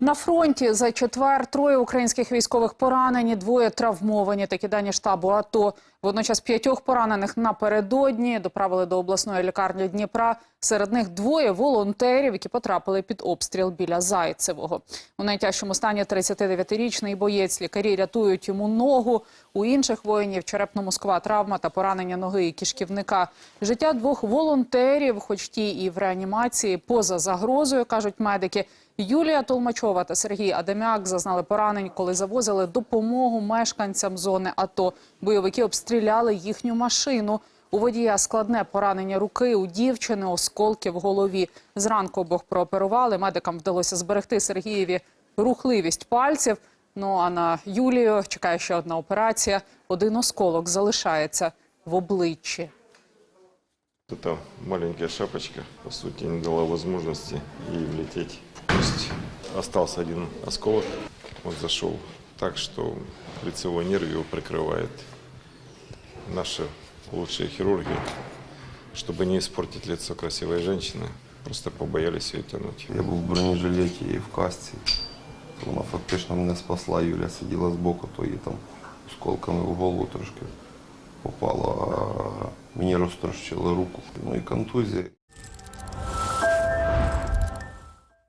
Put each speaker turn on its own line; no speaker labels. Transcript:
На фронті за четвер троє українських військових поранені, двоє травмовані. Такі дані штабу АТО. Водночас п'ятьох поранених напередодні доправили до обласної лікарні Дніпра. Серед них двоє волонтерів, які потрапили під обстріл біля Зайцевого. У найтяжчому стані 39-річний боєць. Лікарі рятують йому ногу. У інших воїнів черепно-мозкова травма та поранення ноги і кишківника. Життя двох волонтерів, хоч ті і в реанімації, поза загрозою, кажуть медики. Юлія Толмачова та Сергій Адамяк зазнали поранень, коли завозили допомогу мешканцям зони АТО. Бойовики обстріляли їхню машину. У водія складне поранення руки, у дівчини осколки в голові. Зранку обох прооперували. Медикам вдалося зберегти Сергієві рухливість пальців. Ну а на Юлію чекає ще одна операція. Один осколок залишається в обличчі.
Эта маленькая шапочка, по сути, не дала возможности ей влететь в кость. Остался один осколок, он зашел так, что лицевой нерв его прикрывает. Наши лучшие хирурги, чтобы не испортить лицо красивой женщины, просто побоялись ее тянуть.
Я був в бронежилеті і в касці. Вона фактично мене спасла. Юля сиділа збоку, то її там осколками в голову трошки попало, а мені розтрощили руку. Ну і контузія.